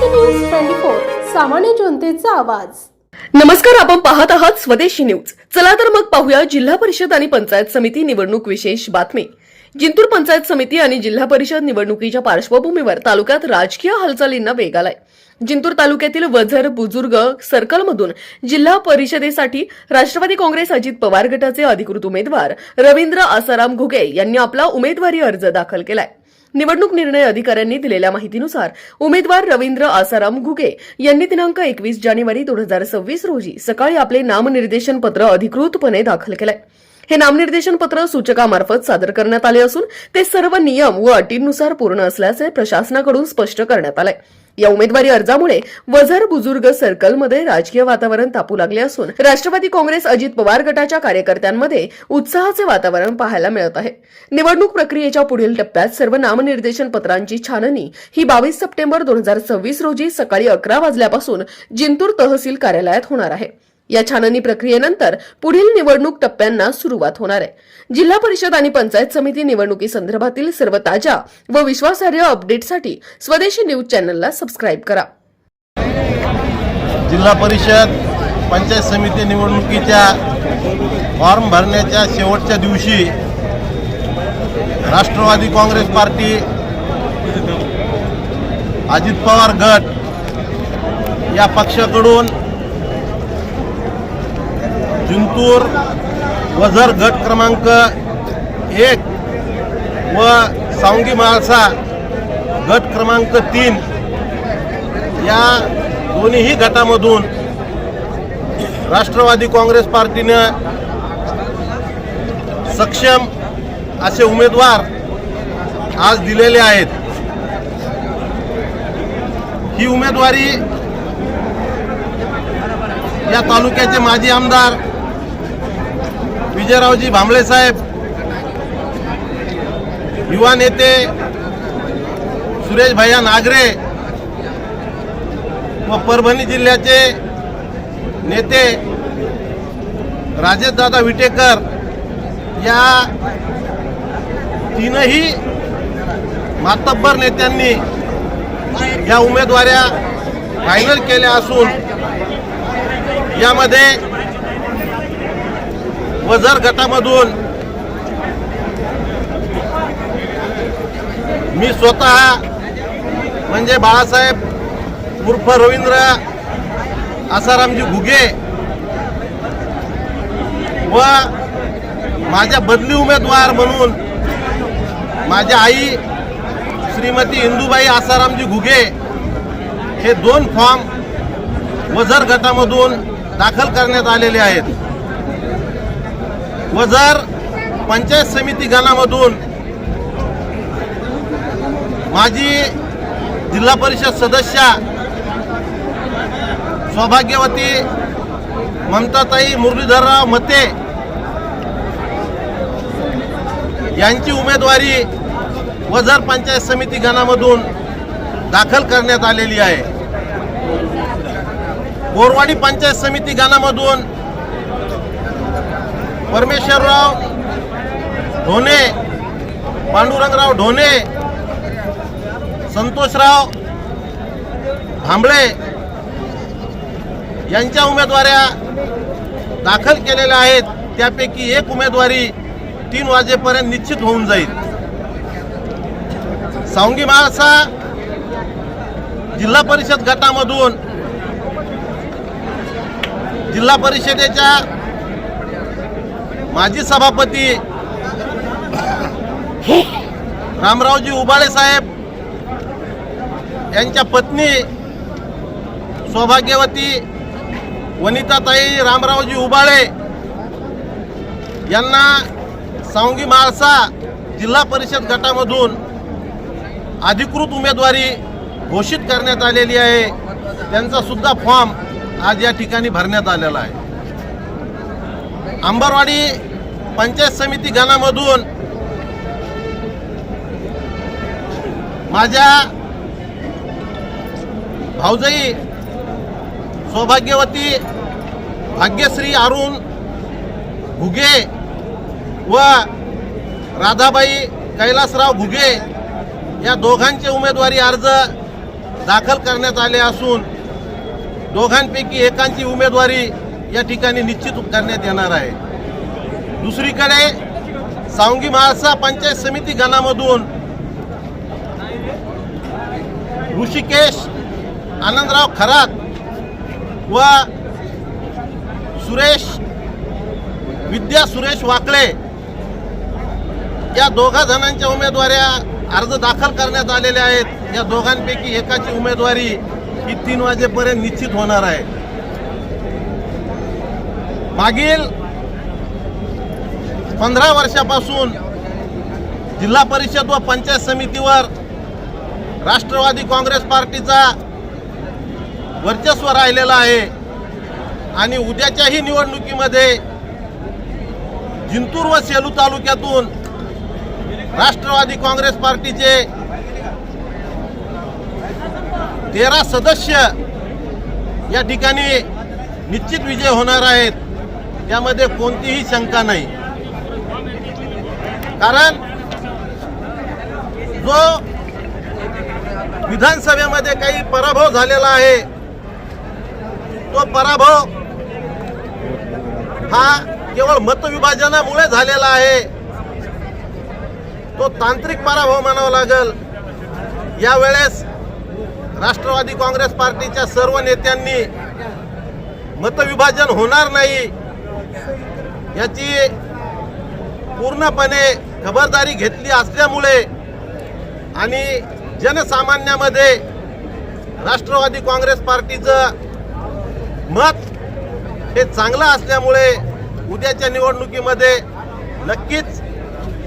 स्वदेशी news twenty four सामान्य जनतेचा आवाज. नमस्कार आपण पाहत आहात स्वदेशी न्यूज. चला तर मग पाहूया जिल्हा परिषद आणि पंचायत समिती निवडणूक विशेष बातमी. जिंतूर पंचायत समिती आणि जिल्हा परिषद निवडणुकीच्या पार्श्वभूमीवर तालुक्यात राजकीय हालचालींना वेग आलाय. जिंतूर तालुक्यातील वझर बुजुर्ग सर्कलमधून जिल्हा परिषदेसाठी राष्ट्रवादी काँग्रेस अजित पवार गटाचे अधिकृत उमेदवार रवींद्र आसाराम घुगे यांनी आपला उमेदवारी अर्ज दाखल केलाय. निवडणूक निर्णय अधिकाऱ्यांनी दिलेल्या माहितीनुसार उमेदवार रवींद्र आसाराम घुगे यांनी दिनांक एकवीस जानेवारी दोन हजार सव्वीस रोजी सकाळी आपले नामनिर्देशन पत्र अधिकृतपणे दाखल केलंय. हे नामनिर्देशन पत्र सूचकामार्फत सादर करण्यात आले असून ते सर्व नियम व अटींनुसार पूर्ण असल्याचे प्रशासनाकडून स्पष्ट करण्यात आलंय. या उमेदवारी अर्जामुळे वझर बुजुर्ग सर्कलमध्ये राजकीय वातावरण तापू लागले असून राष्ट्रवादी काँग्रेस अजित पवार गटाच्या कार्यकर्त्यांमध्ये उत्साहाचे वातावरण पाहायला मिळत आहे. निवडणूक प्रक्रियेच्या पुढील टप्प्यात सर्व नामनिर्देशन पत्रांची छाननी ही बावीस सप्टेंबर दोन हजार सव्वीस रोजी सकाळी अकरा वाजल्यापासून जिंतूर तहसील कार्यालयात होणार आहे. या छाननी प्रक्रियेनंतर पुढील निवडणूक टप्प्यांना सुरुवात होणार आहे. जिल्हा परिषद आणि पंचायत समिती निवडणुकीसंदर्भातील सर्व ताज्या व विश्वासार्ह अपडेटसाठी स्वदेशी न्यूज चॅनलला सबस्क्राईब करा. जिल्हा परिषद पंचायत समिती निवडणुकीच्या फॉर्म भरण्याच्या शेवटच्या दिवशी राष्ट्रवादी काँग्रेस पार्टी अजित पवार गट या पक्षाकडून जिंतूर वझर गट क्रमांक एक व सावंगी माळसा गट क्रमांक तीन. या दोन्हीही गटामधून राष्ट्रवादी काँग्रेस पार्टीनं सक्षम असे उमेदवार आज दिलेले आहेत. ही उमेदवारी या तालुक्याचे माजी आमदार विजयरावजी भांबळे साहेब युवा नेते सुरेश भैया नागरे व परभणी जिल्ह्याचे नेते राजेशदादा विटेकर या तीनही मातब्बर नेत्यांनी या उमेदवाऱ्या फायनल केल्या असून यामध्ये वझर गटामधून मी स्वतः म्हणजे बाळासाहेब उर्फ रवींद्र आसारामजी घुगे व माझ्या बदली उमेदवार म्हणून माझ्या आई श्रीमती इंदुबाई आसारामजी घुगे हे दोन फॉर्म वझर गटामधून दाखल करण्यात आलेले आहेत. वझर पंचायत समिती गणामधून माजी जिल्हा परिषद सदस्या सौभाग्यवती ममताताई मुरलीधरराव मते यांची उमेदवारी वझर पंचायत समिती गणामधून दाखल करण्यात आलेली आहे. बोरवाडी पंचायत समिती गणामधून परमेश्वरराव ढोणे पांडुरंगराव ढोणे संतोषराव भांबळे यांच्या उमेदवाऱ्या दाखल केलेल्या आहेत. त्यापैकी एक उमेदवारी तीन वाजेपर्यंत निश्चित होऊन जाईल. सावंगी महाळसा जिल्हा परिषद गटामधून जिल्हा परिषदेच्या माजी सभापती रामरावजी उबाळे साहेब यांच्या पत्नी सौभाग्यवती वनिताताई रामरावजी उबाळे यांना सावंगी माळसा जिल्हा परिषद गटामधून अधिकृत उमेदवारी घोषित करण्यात आलेली आहे. त्यांचा सुद्धा फॉर्म आज या ठिकाणी भरण्यात आलेला आहे. अंबरवाडी पंचायत समिती गणामधून माझ्या भाऊजाई सौभाग्यवती भाग्यश्री अरुण भुगे व राधाबाई कैलासराव भुगे या दोघांचे उमेदवारी अर्ज दाखल करण्यात आले असून दोघांपैकी एकांची उमेदवारी या ठिकाणी निश्चित करण्यात येणार आहे. दुसरीकडे सावंगी महासा पंचायत समिती गणामधून ऋषिकेश आनंदराव खरात व सुरेश विद्या सुरेश वाकळे या दोघा जणांच्या उमेदवाऱ्या अर्ज दाखल करण्यात आलेल्या आहेत. या दोघांपैकी एकाची उमेदवारी ही तीन वाजेपर्यंत निश्चित होणार आहे. मागील पंधरा वर्षापासून जिल्हा परिषद व पंचायत समितीवर राष्ट्रवादी काँग्रेस पार्टीचा वर्चस्व राहिलेला आहे. आणि उद्याच्याही निवडणुकीमध्ये जिंतूर व सेलू तालुक्यातून राष्ट्रवादी काँग्रेस पार्टीचे तेरा सदस्य या ठिकाणी निश्चित विजय होणार आहेत. त्यामध्ये कोणतीही शंका नाही. कारण जो विधानसभेमध्ये काही पराभव झालेला आहे तो पराभव हा केवळ मतविभाजनामुळे झालेला आहे. तो तांत्रिक पराभव म्हणावा लागेल. यावेळेस राष्ट्रवादी काँग्रेस पार्टीच्या सर्व नेत्यांनी मतविभाजन होणार नाही. याची पूर्णपणे खबरदारी घेतली असल्यामुळे आणि जनसामान्यामध्ये राष्ट्रवादी काँग्रेस पार्टीचं मत हे चांगलं असल्यामुळे उद्याच्या निवडणुकीमध्ये नक्कीच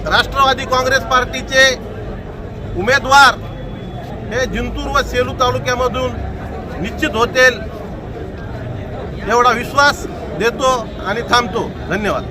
राष्ट्रवादी काँग्रेस पार्टीचे उमेदवार हे जिंतूर व सेलू तालुक्यामधून निश्चित होतील एवढा विश्वास देतो आणि थांबतो. धन्यवाद.